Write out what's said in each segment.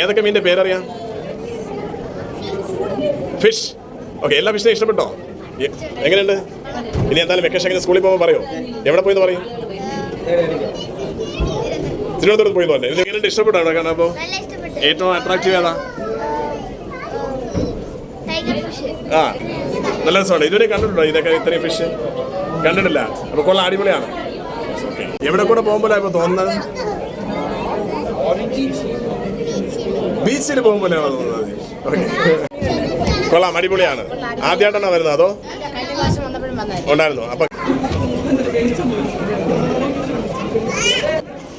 ഏതൊക്കെ മീന്റെ പേരറിയാം? Fish okay എല്ലാ ഫിഷിനെയും ഇഷ്ടപ്പെട്ടോ? എങ്ങനെയുണ്ട്? ഇനി എന്തായാലും വെക്കേഷൻ എങ്ങനെ സ്കൂളിൽ പോകുമ്പോൾ പറയോ? എവിടെ പോയെന്ന് പറയും? തിരുവനന്തപുരത്ത് പോയി പറഞ്ഞു. ഇത് എങ്ങനെയുണ്ട്? ഇഷ്ടപ്പെട്ടോ അവിടെ കാണാൻ അപ്പോൾ നല്ല ഇഷ്ടപ്പെട്ടു. ഏറ്റവും അട്രാക്റ്റീവ് ഏതാ? ഫിഷ് ആ നല്ല രസമാണ്. ഇതുവരെ കണ്ടിട്ടുണ്ടോ ഇതൊക്കെ ഇത്രയും ഫിഷ് കണ്ടിട്ടില്ല. അപ്പോൾ കൊള്ളാം അടിപൊളിയാണ്. ഓക്കെ എവിടെ കൂടെ പോകുമ്പോഴാണ് ഇപ്പോൾ തോന്നുന്നത്? ബീച്ചിൽ ഓക്കെ. കൊള്ളാം അടിപൊളിയാണ്. ആദ്യമായിട്ടാണോ വരുന്നത് അതോ? ഉണ്ടായിരുന്നു. അപ്പൊ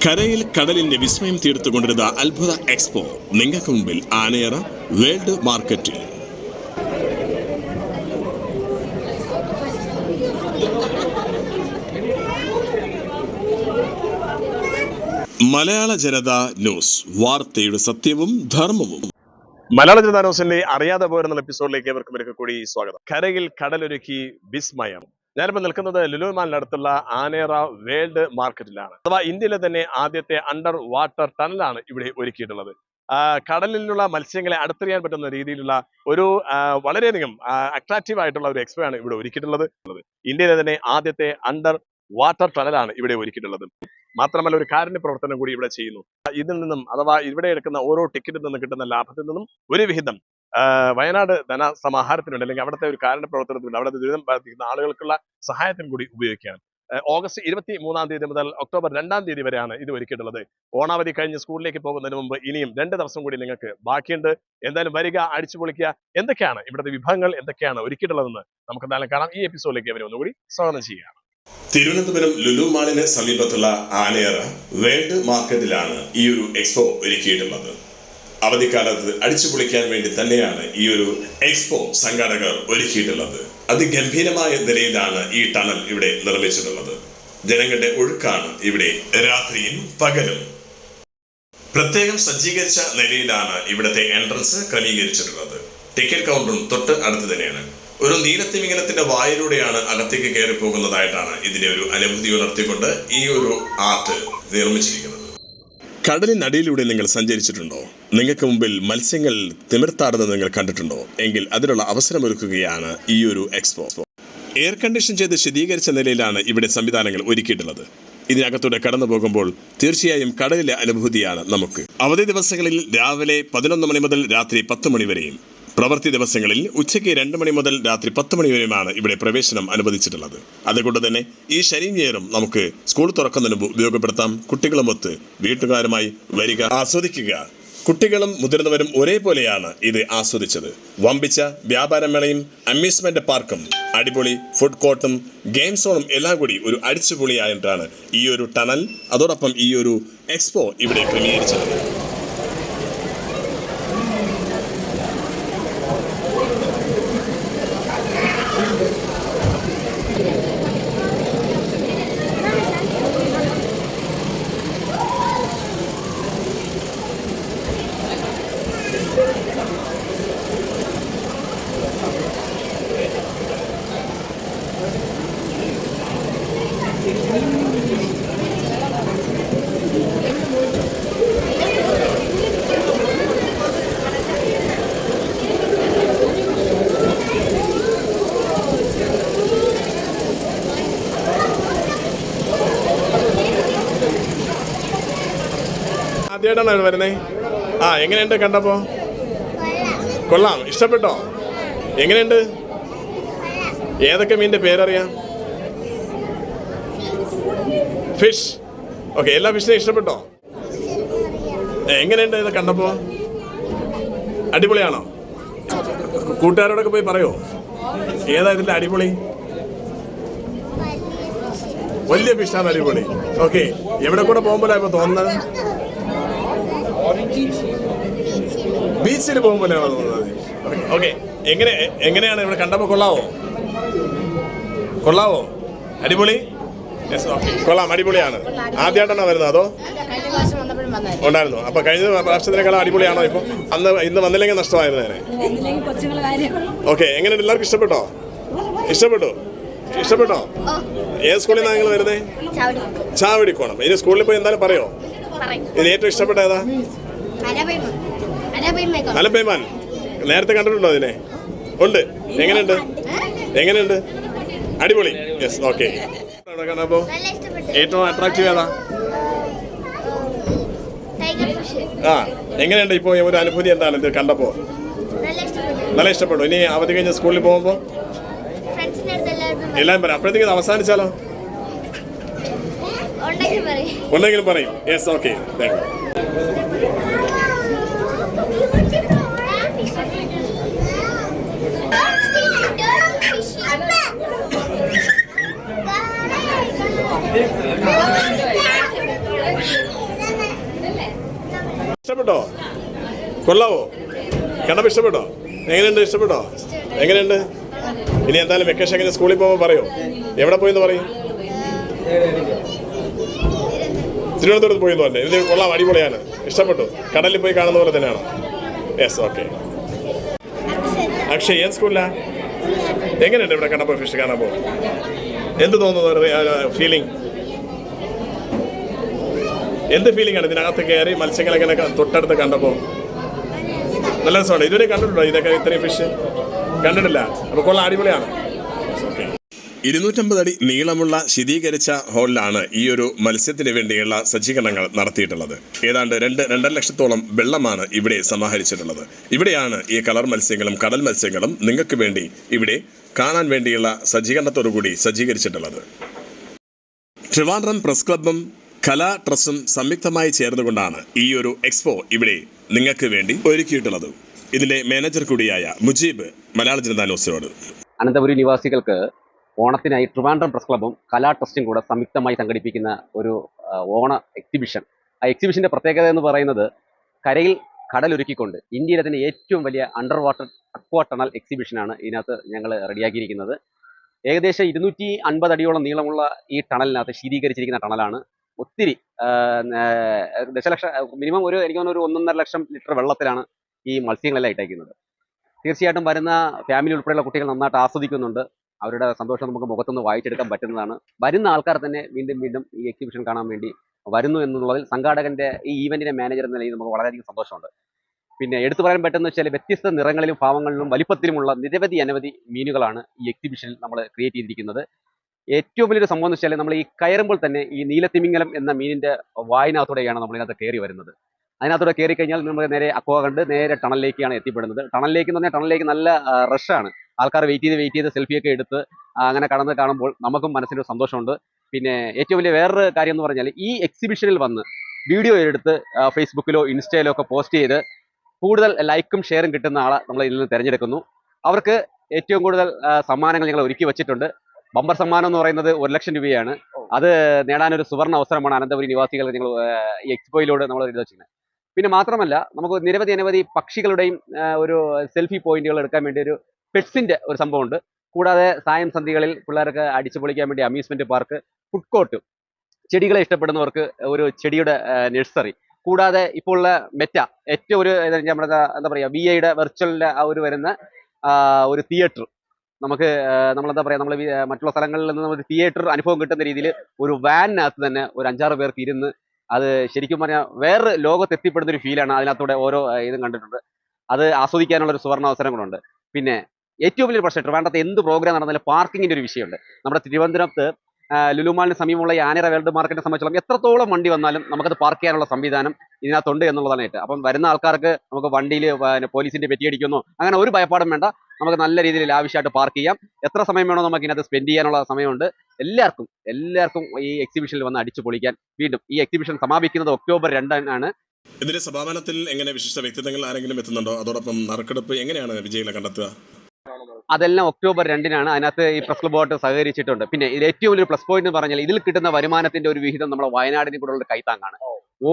കരയിൽ കടലിന്റെ വിസ്മയം തീർത്തുകൊണ്ടിരുന്ന അത്ഭുത എക്സ്പോ നിങ്ങൾക്ക് മുമ്പിൽ ആനയറ വേൾഡ് മാർക്കറ്റിൽ. മലയാള ജനത ന്യൂസ്. വാർത്തയുടെ സത്യവും ധർമ്മവും. മലയാള ജനതാ ന്യൂസിന്റെ അറിയാതെ പോരുന്ന എപ്പിസോഡിലേക്ക് ഏവർക്കും ഒരിക്കൽ കൂടി സ്വാഗതം. കരയിൽ കടലൊരുക്കി വിസ്മയം. ഞാനിപ്പോൾ നിൽക്കുന്നത് ലുലുമാലിനടുത്തുള്ള ആനേറ വേൾഡ് മാർക്കറ്റിലാണ്. അഥവാ ഇന്ത്യയിലെ തന്നെ ആദ്യത്തെ അണ്ടർ വാട്ടർ ടണലാണ് ഇവിടെ ഒരുക്കിയിട്ടുള്ളത്. കടലിലുള്ള മത്സ്യങ്ങളെ അടുത്തറിയാൻ പറ്റുന്ന രീതിയിലുള്ള ഒരു വളരെയധികം അട്രാക്റ്റീവ് ആയിട്ടുള്ള ഒരു എക്സ്പോ ആണ് ഇവിടെ ഒരുക്കിയിട്ടുള്ളത്. ഇന്ത്യയിലെ തന്നെ ആദ്യത്തെ അണ്ടർ വാട്ടർ ടണലാണ് ഇവിടെ ഒരുക്കിയിട്ടുള്ളത്. മാത്രമല്ല ഒരു കാരുണ്യ പ്രവർത്തനം കൂടി ഇവിടെ ചെയ്യുന്നു. ഇതിൽ നിന്നും അഥവാ ഇവിടെ എടുക്കുന്ന ഓരോ ടിക്കറ്റിൽ നിന്നും കിട്ടുന്ന ലാഭത്തിൽ നിന്നും ഒരു വിഹിതം വയനാട് ധനസമാഹാരത്തിനുണ്ട്. അല്ലെങ്കിൽ അവിടുത്തെ ഒരു കാരുണ്യ പ്രവർത്തനത്തിനുണ്ട്. അവിടുത്തെ ദുരിതം ബാധിക്കുന്ന ആളുകൾക്കുള്ള സഹായത്തിന് കൂടി ഉപയോഗിക്കുകയാണ്. ഓഗസ്റ്റ് ഇരുപത്തി മൂന്നാം തീയതി മുതൽ ഒക്ടോബർ രണ്ടാം തീയതി വരെയാണ് ഇത് ഒരുക്കിയിട്ടുള്ളത്. ഓണാവധി കഴിഞ്ഞ് സ്കൂളിലേക്ക് പോകുന്നതിന് മുമ്പ് ഇനിയും രണ്ട് ദിവസം കൂടി നിങ്ങൾക്ക് ബാക്കിയുണ്ട്. എന്തായാലും വരിക അടിച്ചു പൊളിക്കുക എന്തൊക്കെയാണ് ഇവിടുത്തെ വിഭവങ്ങൾ എന്തൊക്കെയാണ് ഒരുക്കിയിട്ടുള്ളതെന്ന് നമുക്ക് എന്തായാലും കാണാം. ഈ എപ്പിസോഡിലേക്ക് അവരെ ഒന്നുകൂടി സ്വാഗതം ചെയ്യുക തിരുവനന്തപുരം ലുലു മാളിന് സമീപത്തുള്ള ആനയറ വേൾഡ് മാർക്കറ്റിലാണ് ഈ ഒരു എക്സ്പോ ഒരുക്കിയിട്ടുള്ളത്. അവധിക്കാലത്ത് അടിച്ചു പൊളിക്കാൻ വേണ്ടി തന്നെയാണ് ഈ ഒരു എക്സ്പോ സംഘാടകർ ഒരുക്കിയിട്ടുള്ളത്. അതിഗംഭീരമായ നിലയിലാണ് ഈ ടണൽ ഇവിടെ നിർമ്മിച്ചിട്ടുള്ളത്. ജനങ്ങളുടെ ഒഴുക്കാണ് ഇവിടെ രാത്രിയും പകലും. പ്രത്യേകം സജ്ജീകരിച്ച നിലയിലാണ് ഇവിടുത്തെ എൻട്രൻസ് ക്രമീകരിച്ചിട്ടുള്ളത്. ടിക്കറ്റ് കൗണ്ടറും തൊട്ട് അടുത്ത് തന്നെയാണ്. ഒരു നീലത്തിമിംഗലത്തിന്റെ വായിലൂടെയാണ് അകത്തേക്ക് കയറി പോകുന്നതായിട്ടാണ് ഇതിന്റെ ഒരു അനുഭൂതി ഉണർത്തിക്കൊണ്ട് ഈ ഒരു ആർട്ട് നിർമ്മിച്ചിരിക്കുന്നത്. കടലിനടിയിലൂടെ നിങ്ങൾ സഞ്ചരിച്ചിട്ടുണ്ടോ? നിങ്ങൾക്ക് മുമ്പിൽ മത്സ്യങ്ങൾ തിമിർത്താടുന്നത് നിങ്ങൾ കണ്ടിട്ടുണ്ടോ? എങ്കിൽ അതിനുള്ള അവസരമൊരുക്കുകയാണ് ഈ ഒരു എക്സ്പോ. എയർ കണ്ടീഷൻ ചെയ്ത് ശീതീകരിച്ച നിലയിലാണ് ഇവിടെ സംവിധാനങ്ങൾ ഒരുക്കിയിട്ടുള്ളത്. ഇതിനകത്തൂടെ കടന്നു പോകുമ്പോൾ തീർച്ചയായും കടലിലെ അനുഭൂതിയാണ് നമുക്ക്. അവധി ദിവസങ്ങളിൽ രാവിലെ പതിനൊന്ന് മണി മുതൽ രാത്രി പത്ത് മണി വരെയും പ്രവൃത്തി ദിവസങ്ങളിൽ ഉച്ചയ്ക്ക് രണ്ട് മണി മുതൽ രാത്രി പത്ത് മണി വരെയുമാണ് ഇവിടെ പ്രവേശനം അനുവദിച്ചിട്ടുള്ളത്. അതുകൊണ്ട് തന്നെ ഈ ശനിയും ഞായറും നമുക്ക് സ്കൂൾ തുറക്കുന്നതിന് ഉപയോഗപ്പെടുത്താം. കുട്ടികളുമൊത്ത് വീട്ടുകാരുമായി വരിക ആസ്വദിക്കുക. കുട്ടികളും മുതിർന്നവരും ഒരേപോലെയാണ് ഇത് ആസ്വദിച്ചത്. വമ്പിച്ച വ്യാപാരമേളയും അമ്യൂസ്മെന്റ് പാർക്കും അടിപൊളി ഫുഡ് കോർട്ടും ഗെയിം സോണും എല്ലാം കൂടി ഒരു അടിച്ചുപൊളിയായിട്ടാണ് ഈ ഒരു ടണൽ. അതോടൊപ്പം ഈ ഒരു എക്സ്പോ ഇവിടെ ക്രമീകരിച്ചത് ആദ്യമായിട്ടാണ് വരുന്നേ. ആ എങ്ങനെയുണ്ട് കണ്ടപ്പോ? കൊള്ളാം. ഇഷ്ടപ്പെട്ടോ? എങ്ങനെയുണ്ട്? ഏതൊക്കെ മീന്റെ പേരറിയാം? ഫിഷ് ഓക്കെ എല്ലാ ഫിഷിനെയും ഇഷ്ടപ്പെട്ടോ? എങ്ങനെയുണ്ട് ഇത് കണ്ടപ്പോ? അടിപൊളിയാണോ? കൂട്ടുകാരോടൊക്കെ പോയി പറയോ? ഏതാ ഇതിന്റെ അടിപൊളി? വലിയ ഫിഷാണ് അടിപൊളി. ഓക്കെ എവിടെ കൂടെ പോകുമ്പോഴാണ് ഇപ്പൊ തോന്നുന്നത്? ബീച്ചിൽ പോകുമ്പോഴാണ് തോന്നുന്നത് ഓക്കെ. എങ്ങനെ എങ്ങനെയാണ് ഇവിടെ കണ്ടപ്പോൾ കൊള്ളാവോ? കൊള്ളാവോ? അടിപൊളി? യെസ് ഓക്കെ കൊള്ളാം അടിപൊളിയാണ്. ആദ്യമായിട്ടാണോ വരുന്നത് അതോ? ഉണ്ടായിരുന്നു. അപ്പൊ കഴിഞ്ഞ പ്രാവശ്യത്തിനേക്കാളും അടിപൊളിയാണോ ഇപ്പൊ? അന്ന് ഇന്ന് വന്നില്ലെങ്കിൽ നഷ്ടമായിരുന്നു? ഓക്കെ എങ്ങനെ? എല്ലാവർക്കും ഇഷ്ടപ്പെട്ടോ? ഇഷ്ടപ്പെട്ടോ? ഇഷ്ടപ്പെട്ടോ? ഏത് സ്കൂളിൽ നിന്നാണ് നിങ്ങൾ വരുന്നത് ചവിടി. ചാവടിക്കോണം. ഇനി സ്കൂളിൽ പോയി എന്തായാലും പറയോ? പറയും. ഇത് ഏറ്റവും ഇഷ്ടപ്പെട്ട ഏതാ? അലബൈമാൻ നേരത്തെ കണ്ടിട്ടുണ്ടോ അതിനെ? ഉണ്ട്. എങ്ങനെയുണ്ട്? എങ്ങനെയുണ്ട്? അടിപൊളി. യെസ് ഓക്കെ കണ്ടപ്പോ നല്ല ഇഷ്ടപ്പെട്ടു. ഏറ്റവും അട്രാക്റ്റീവ് ഏതാ? ആ എങ്ങനെയുണ്ട് ഇപ്പോൾ ഒരു അനുഭൂതി എന്താണ് ഇത് കണ്ടപ്പോ? നല്ല ഇഷ്ടപ്പെട്ടു. നല്ല ഇഷ്ടപ്പെട്ടു. ഇനി അവധി കഴിഞ്ഞ സ്കൂളിൽ പോകുമ്പോൾ എല്ലാം പറയാം. അപ്പോഴത്തേക്ക് ഇത് അവസാനിച്ചാലോ? ഉണ്ടെങ്കിൽ പറയും. യെസ് ഓക്കെ താങ്ക് യു ഇഷ്ടപ്പെട്ടോ? കൊള്ളാവോ? കണ്ടപ്പോൾ ഇഷ്ടപ്പെട്ടോ? എങ്ങനെയുണ്ട്? ഇഷ്ടപ്പെട്ടോ? എങ്ങനെയുണ്ട്? ഇനി എന്തായാലും വെക്കേഷൻ കഴിഞ്ഞ് സ്കൂളിൽ പോകുമ്പോൾ പറയോ? എവിടെ പോയെന്ന് പറയും? തിരുവനന്തപുരത്ത് പോയെന്ന് പറഞ്ഞേ. ഇത് കൊള്ളാം അടിപൊളിയാണ്. ഇഷ്ടപ്പെട്ടു. കടലിൽ പോയി കാണുന്ന പോലെ തന്നെയാണോ? യെസ് ഓക്കെ അക്ഷയ് ഏത് സ്കൂളിലാ എങ്ങനെയുണ്ട് ഇവിടെ കണ്ടപ്പോൾ ഫിഷ് കാണാൻ പോകും എന്ത് തോന്നുന്നു? ഫീലിംഗ് എന്ത് ഫീലിംഗ് ആണ് ഇതിനകത്ത് കയറി മത്സ്യങ്ങളെ ഇങ്ങനെ തൊട്ടടുത്ത് കണ്ടപ്പോൾ നല്ല രസമാണ്. ഇതുവരെ കണ്ടിട്ടുണ്ടോ ഇതൊക്കെ ഇത്രയും ഫിഷ് കണ്ടിട്ടില്ല. അപ്പോൾ കൊള്ളാം അടിപൊളിയാണ്. ഇരുന്നൂറ്റമ്പത് അടി നീളമുള്ള ശീതീകരിച്ച ഹോളിലാണ് ഈ ഒരു മത്സ്യത്തിന് വേണ്ടിയുള്ള സജ്ജീകരണങ്ങൾ നടത്തിയിട്ടുള്ളത്. ഏതാണ്ട് രണ്ട് രണ്ടര ലക്ഷത്തോളം വെള്ളമാണ് ഇവിടെ സമാഹരിച്ചിട്ടുള്ളത്. ഇവിടെയാണ് ഈ കളർ മത്സ്യങ്ങളും കടൽ മത്സ്യങ്ങളും നിങ്ങൾക്ക് വേണ്ടി ഇവിടെ കാണാൻ വേണ്ടിയുള്ള സജ്ജീകരണത്തോടു കൂടി സജ്ജീകരിച്ചിട്ടുള്ളത്. ട്രിവാൻഡ്രം പ്രസ് ക്ലബും കലാ ട്രസ്റ്റും സംയുക്തമായി ചേർന്നുകൊണ്ടാണ് ഈ ഒരു എക്സ്പോ ഇവിടെ നിങ്ങൾക്ക് വേണ്ടി ഒരുക്കിയിട്ടുള്ളത്. ഇതിലെ മാനേജർ കൂടിയായ മുജീബ് മലയാള ജനതാ ന്യൂസിനോട്. അനന്തപുരി നിവാസികൾക്ക് ഓണത്തിനായി ട്രിവാൻഡ്രം പ്രസ് ക്ലബും കലാ ട്രസ്റ്റും കൂടെ സംയുക്തമായി സംഘടിപ്പിക്കുന്ന ഒരു ഓണ എക്സിബിഷൻ. ആ എക്സിബിഷന്റെ പ്രത്യേകത എന്ന് പറയുന്നത് കരയിൽ കടലൊരുക്കിക്കൊണ്ട് ഇന്ത്യയിലെ തന്നെ ഏറ്റവും വലിയ അണ്ടർ വാട്ടർ അക്വാ ടണൽ എക്സിബിഷനാണ് ഇതിനകത്ത് ഞങ്ങൾ റെഡിയാക്കിയിരിക്കുന്നത്. ഏകദേശം ഇരുന്നൂറ്റി അൻപത് അടിയോളം നീളമുള്ള ഈ ടണലിനകത്ത് ശീതീകരിച്ചിരിക്കുന്ന ടണലാണ് ഒത്തിരി ദശലക്ഷം മിനിമം ഒരു എനിക്ക് തോന്നുന്നു ഒരു ഒന്നൊന്നര ലക്ഷം ലിറ്റർ വെള്ളത്തിലാണ് ഈ മത്സ്യങ്ങളെല്ലാം ഇട്ടേക്കുന്നത്. തീർച്ചയായിട്ടും വരുന്ന ഫാമിലി ഉൾപ്പെടെയുള്ള കുട്ടികൾ നന്നായിട്ട് ആസ്വദിക്കുന്നുണ്ട്. അവരുടെ സന്തോഷം നമുക്ക് മുഖത്തുനിന്ന് വായിച്ചെടുക്കാൻ പറ്റുന്നതാണ്. വരുന്ന ആൾക്കാർ തന്നെ വീണ്ടും വീണ്ടും ഈ എക്സിബിഷൻ കാണാൻ വേണ്ടി വരുന്നു എന്നുള്ളതിൽ സംഘാടകന്റെ ഈ ഈവന്റിന്റെ മാനേജർ എന്ന നിലയിൽ നമുക്ക് വളരെയധികം സന്തോഷമുണ്ട്. പിന്നെ എടുത്തു പറയാൻ പറ്റുന്ന വെച്ചാൽ വ്യത്യസ്ത നിറങ്ങളിലും ഭാവങ്ങളിലും വലിപ്പത്തിലുമുള്ള നിരവധി അനവധി മീനുകളാണ് ഈ എക്സിബിഷനിൽ നമ്മൾ ക്രിയേറ്റ് ചെയ്തിരിക്കുന്നത്. ഏറ്റവും വലിയൊരു സംഭവം എന്ന് വെച്ചാൽ നമ്മൾ ഈ കയറുമ്പോൾ തന്നെ ഈ നീലത്തിമിംഗലം എന്ന മീനിന്റെ വായനകത്തൂടെയാണ് നമ്മൾ ഇതിനകത്ത് കയറി വരുന്നത്. അതിനകത്തൂടെ കയറി കഴിഞ്ഞാൽ നമ്മൾ നേരെ അക്വ കണ്ട് നേരെ ടണലിലേക്കാണ് എത്തിപ്പെടുന്നത്. ടണലിലേക്ക് എന്ന് പറഞ്ഞാൽ ടണലിലേക്ക് നല്ല റഷാണ് ആൾക്കാർ വെയിറ്റ് ചെയ്ത് വെയിറ്റ് ചെയ്ത് സെൽഫിയൊക്കെ എടുത്ത് അങ്ങനെ കടന്ന് കാണുമ്പോൾ നമുക്കും മനസ്സിനൊരു സന്തോഷമുണ്ട്. പിന്നെ ഏറ്റവും വലിയ വേറൊരു കാര്യം എന്ന് പറഞ്ഞാൽ ഈ എക്സിബിഷനിൽ വന്ന് വീഡിയോ എടുത്ത് ഫേസ്ബുക്കിലോ ഇൻസ്റ്റയിലോ ഒക്കെ പോസ്റ്റ് ചെയ്ത് കൂടുതൽ ലൈക്കും ഷെയറും കിട്ടുന്ന ആളെ നമ്മൾ ഇതിൽ നിന്ന് തിരഞ്ഞെടുക്കുന്നു. അവർക്ക് ഏറ്റവും കൂടുതൽ സമ്മാനങ്ങൾ ഞങ്ങൾ ഒരുക്കി വെച്ചിട്ടുണ്ട്. ബമ്പർ സമ്മാനം എന്ന് പറയുന്നത് ഒരു ലക്ഷം രൂപയാണ്. അത് നേടാനൊരു സുവർണ അവസരമാണ് അനന്തപുരി നിവാസികൾ നിങ്ങൾ ഈ എക്സ്പോയിലൂടെ നമ്മൾ എഴുതി വെച്ചിരുന്നത്. പിന്നെ മാത്രമല്ല നമുക്ക് നിരവധി അനവധി പക്ഷികളുടെയും ഒരു സെൽഫി പോയിന്റുകൾ എടുക്കാൻ വേണ്ടി ഒരു പെറ്റ്സിന്റെ ഒരു സംഭവമുണ്ട്. കൂടാതെ സായം സന്ധികളിൽ പിള്ളേർക്ക് അടിച്ചു പൊളിക്കാൻ വേണ്ടി അമ്യൂസ്മെന്റ് പാർക്ക് ഫുഡ് കോർട്ട് ചെടികളെ ഇഷ്ടപ്പെടുന്നവർക്ക് ഒരു ചെടിയുടെ നഴ്സറി. കൂടാതെ ഇപ്പോൾ ഉള്ള മെറ്റ ഏറ്റവും ഒരു നമ്മുടെ എന്താ പറയുക വി ഐയുടെ വെർച്വലിന്റെ ആ ഒരു വരുന്ന ഒരു തിയേറ്റർ നമുക്ക് നമ്മളെന്താ പറയുക നമ്മൾ മറ്റുള്ള സ്ഥലങ്ങളിൽ നിന്ന് ഒരു തിയേറ്റർ അനുഭവം കിട്ടുന്ന രീതിയിൽ ഒരു വാനിനകത്ത് തന്നെ ഒരു അഞ്ചാറ് പേർക്ക് ഇരുന്ന് അത് ശരിക്കും പറഞ്ഞാൽ വേറെ ലോകത്ത് എത്തിപ്പെടുന്ന ഒരു ഫീലാണ് അതിനകത്തൂടെ ഓരോ ഇതും കണ്ടിട്ടുണ്ട്. അത് ആസ്വദിക്കാനുള്ള ഒരു സുവർണ അവസരം കൂടെ ഉണ്ട്. പിന്നെ ഏറ്റവും വലിയൊരു പ്രശ്നം ട്രിവാൻഡ്രത്ത് എന്ത് പ്രോഗ്രാം നടന്നാലും പാർക്കിങ്ങിന്റെ ഒരു വിഷയമുണ്ട്. നമ്മുടെ തിരുവനന്തപുരത്ത് ലുലുമാളിന് സമീപമുള്ള ഈ ആനര വേൾഡ് മാർക്കറ്റിനെ സംബന്ധിച്ചോളം എത്രത്തോളം വണ്ടി വന്നാലും നമുക്കത് പാർക്ക് ചെയ്യാനുള്ള സംവിധാനം ഇതിനകത്തുണ്ട് എന്നുള്ളതാണ് ഏറ്റവും. അപ്പം വരുന്ന ആൾക്കാർക്ക് നമുക്ക് വണ്ടിയിൽ പോലീസിന്റെ പെറ്റിയടിക്കുന്നു അങ്ങനെ ഒരു ഭയപ്പാടും വേണ്ട. നമുക്ക് നല്ല രീതിയിൽ ലാവിഷായിട്ട് പാർക്ക് ചെയ്യാം. എത്ര സമയം വേണോ നമുക്ക് ഇതിനകത്ത് സ്പെൻഡ് ചെയ്യാനുള്ള സമയമുണ്ട്. എല്ലാവർക്കും എല്ലാവർക്കും ഈ എക്സിബിഷനിൽ വന്ന് അടിച്ചു പൊളിക്കാൻ വീണ്ടും ഈ എക്സിബിഷൻ സമാപിക്കുന്നത് ഒക്ടോബർ രണ്ടിനാണ് ഇതിന്റെ സമാപനത്തിൽ എങ്ങനെ വിശിഷ്ട വ്യക്തിത്വങ്ങൾ ആരെങ്കിലും എത്തുന്നുണ്ടോ? അതോടൊപ്പം നറുക്കെടുപ്പ് എങ്ങനെയാണ് വിജയികളെ കണ്ടെത്തുക? അതെല്ലാം ഒക്ടോബർ രണ്ടിനാണ് അതിനകത്ത് ഈ പ്രസ് ക്ലബോട്ട് സഹകരിച്ചിട്ടുണ്ട്. പിന്നെ ഇത് ഏറ്റവും വലിയ പ്ലസ് പോയിന്റ് എന്ന് പറഞ്ഞാൽ ഇതിൽ കിട്ടുന്ന വരുമാനത്തിന്റെ ഒരു വിഹിതം നമ്മുടെ വയനാടിന് കൂടെ ഉള്ള കൈത്താങ്ങാണ്.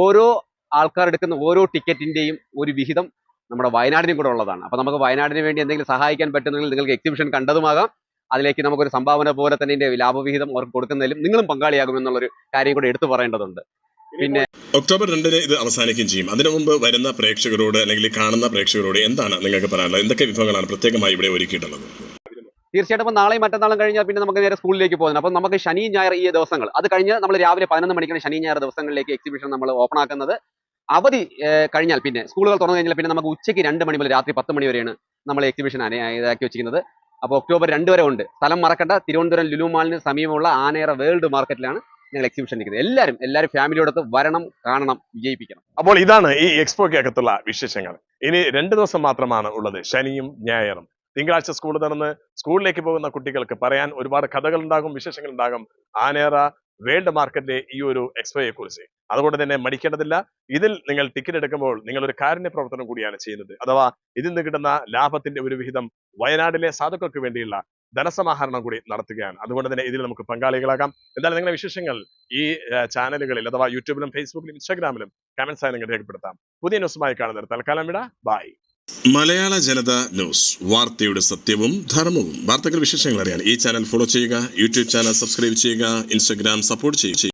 ഓരോ ആൾക്കാർ എടുക്കുന്ന ഓരോ ടിക്കറ്റിന്റെയും ഒരു വിഹിതം നമ്മുടെ വയനാടിനും കൂടെ ഉള്ളതാണ്. അപ്പൊ നമുക്ക് വയനാടിന് വേണ്ടി എന്തെങ്കിലും സഹായിക്കാൻ പറ്റുന്നെങ്കിൽ നിങ്ങൾക്ക് എക്സിബിഷൻ കണ്ടതുമാകാം. അതിലേക്ക് നമുക്കൊരു സംഭാവന പോലെ തന്നെ ലാഭവിഹിതം അവർക്ക് കൊടുക്കുന്നതിലും നിങ്ങളും പങ്കാളിയാകും എന്നുള്ളൊരു കാര്യം കൂടെ എടുത്തു പറയേണ്ടതുണ്ട്. പിന്നെ ഒക്ടോബർ രണ്ടിന് ഇത് അവസാനിക്കുകയും ചെയ്യും. അതിനു മുമ്പ് വരുന്ന പ്രേക്ഷകരോട് അല്ലെങ്കിൽ കാണുന്ന പ്രേക്ഷകരോട് എന്താണ് നിങ്ങൾക്ക് പറയാനുള്ളത്? എന്തൊക്കെ വിഭവങ്ങളാണ് പ്രത്യേകമായി ഇവിടെ ഒരുക്കിയിട്ടുള്ളത്? തീർച്ചയായിട്ടും ഇപ്പോൾ നാളെയും മറ്റന്നാളും കഴിഞ്ഞാൽ പിന്നെ നമുക്ക് നേരെ സ്കൂളിലേക്ക് പോകുന്നത് അപ്പോൾ നമുക്ക് ശനി ഞായർ ഈ ദിവസങ്ങൾ. അത് കഴിഞ്ഞ് നമ്മൾ രാവിലെ പതിനൊന്ന് മണിക്കാണ് ശനി ഞായർ ദിവസങ്ങളിലേക്ക് എക്സിബിഷൻ നമ്മൾ ഓപ്പൺ ആക്കുന്നത്. അവധി കഴിഞ്ഞാൽ പിന്നെ സ്കൂളുകൾ തുറന്നു കഴിഞ്ഞാൽ പിന്നെ നമുക്ക് ഉച്ചയ്ക്ക് രണ്ട് മണി മുതൽ രാത്രി പത്ത് മണി വരെയാണ് നമ്മൾ എക്സിബിഷൻ ഇതാക്കി വെച്ചിരിക്കുന്നത്. അപ്പോൾ ഒക്ടോബർ രണ്ട് വരെ ഉണ്ട്. സ്ഥലം മറക്കണ്ട. തിരുവനന്തപുരം ലുലു മാളിന് സമീപമുള്ള ആനേറ വേൾഡ് മാർക്കറ്റിലാണ് ഞങ്ങൾ എക്സിബിഷൻ നിൽക്കുന്നത് എല്ലാവരും എല്ലാവരും ഫാമിലിയോടൊത്ത് വരണം കാണണം വിജയിപ്പിക്കണം. അപ്പോൾ ഇതാണ് ഈ എക്സ്പോയ്ക്ക് അകത്തുള്ള വിശേഷങ്ങൾ. ഇനി രണ്ട് ദിവസം മാത്രമാണ് ഉള്ളത്. ശനിയും ഞായറും. തിങ്കളാഴ്ച സ്കൂൾ തുറന്ന് സ്കൂളിലേക്ക് പോകുന്ന കുട്ടികൾക്ക് പറയാൻ ഒരുപാട് കഥകൾ ഉണ്ടാകും വിശേഷങ്ങൾ ഉണ്ടാകും ആനേറ വേൾഡ് മാർക്കറ്റിലെ ഈ ഒരു എക്സ്പോയെ കുറിച്ച് അതുകൊണ്ട് തന്നെ മടിക്കേണ്ടതില്ല. ഇതിൽ നിങ്ങൾ ടിക്കറ്റ് എടുക്കുമ്പോൾ നിങ്ങൾ ഒരു കാരുണ്യ പ്രവർത്തനം കൂടിയാണ് ചെയ്യുന്നത്. അഥവാ ഇതിൽ നിന്ന് കിട്ടുന്ന ലാഭത്തിന്റെ ഒരു വിഹിതം വയനാടിലെ സാധുക്കൾക്ക് വേണ്ടിയുള്ള ധനസമാഹരണം കൂടി നടത്തുകയാണ്. അതുകൊണ്ട് തന്നെ ഇതിൽ നമുക്ക് പങ്കാളികളാകാം. എന്തായാലും നിങ്ങളുടെ വിശേഷങ്ങൾ ഈ ചാനലുകളിൽ അഥവാ യൂട്യൂബിലും ഫേസ്ബുക്കിലും ഇൻസ്റ്റാഗ്രാമിലും കമന്റ്സ് ആയി നിങ്ങൾ രേഖപ്പെടുത്താം. പുതിയ ന്യൂസുമായി കാണുന്നത് തൽക്കാലം വിട. By Malayala Janata news. വാർത്തയുടെ സത്യവും ധർമ്മവും. വാർത്തകൾ വിശേഷങ്ങൾ അറിയാൻ ഈ ചാനൽ ഫോളോ ചെയ്യുക യൂട്യൂബ് ചാനൽ സബ്സ്ക്രൈബ് ചെയ്യുക ഇൻസ്റ്റഗ്രാം സപ്പോർട്ട് ചെയ്യുക.